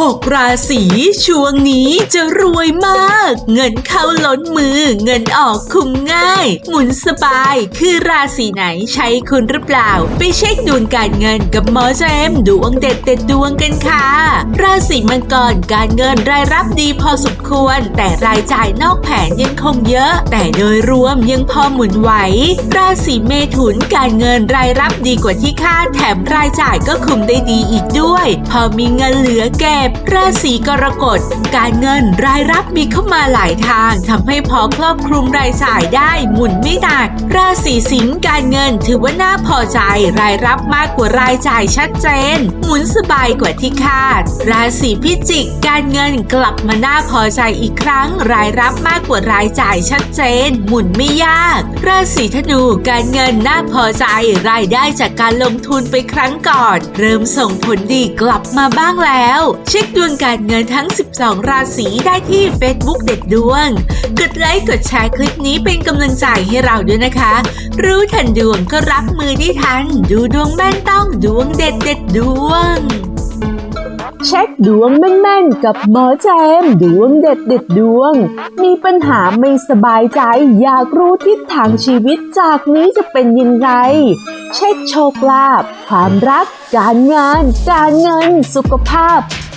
หกราศีช่วงนี้จะรวยมาก เงินเข้าล้นมือ เงินออกคุ้มง่าย หมุนสบาย คือราศีไหนใช้คุณหรือเปล่า ไปเช็คดวงการเงินกับหมอแจมดวงเด็ดเด็ดดวงกันค่ะ ราศีมังกรการเงินรายรับดีพอสมควร แต่รายจ่ายนอกแผนยังคงเยอะ แต่โดยรวมยังพอหมุนไหว ราศีเมถุนการเงินรายรับดีกว่าที่คาดแถมรายจ่ายก็คุมได้ดีอีกด้วย พอมีเงินเหลือเก็บราศีกรกฎ การเงินรายรับมีเข้ามาหลายทางทำให้พอครอบคลุมรายจ่ายได้หมุนไม่หนัก ราศีสิงห์การเงินถือว่าน่าพอใจ รายรับมากกว่ารายจ่ายชัดเจน หมุนสบายกว่าที่คาด ราศีพิจิก การเงินกลับมาน่าพอใจอีกครั้ง รายรับมากกว่ารายจ่ายชัดเจน หมุนไม่ยาก ราศีธนูการเงินน่าพอใจ รายได้จากการลงทุนไปครั้งก่อน เริ่มส่งผลดีกลับมาบ้างแล้วเช็คดวงการเงินทั้ง 12 ราศีได้ที่ Facebook เด็ดดวง กดไลค์กดแชร์คลิปนี้เป็นกำลังใจให้เราด้วยนะคะ รู้ทันดวงก็รับมือได้ทัน ดูดวงแม่นต้องดวงเด็ดเด็ดดวง เช็คดวงแม่นๆกับหมอแจมดวงเด็ดเด็ดดวง มีปัญหาไม่สบายใจ อยากรู้ทิศทางชีวิตจากนี้จะเป็นยังไงเช็คโชคลาภความรัก การงาน การเงิน สุขภาพ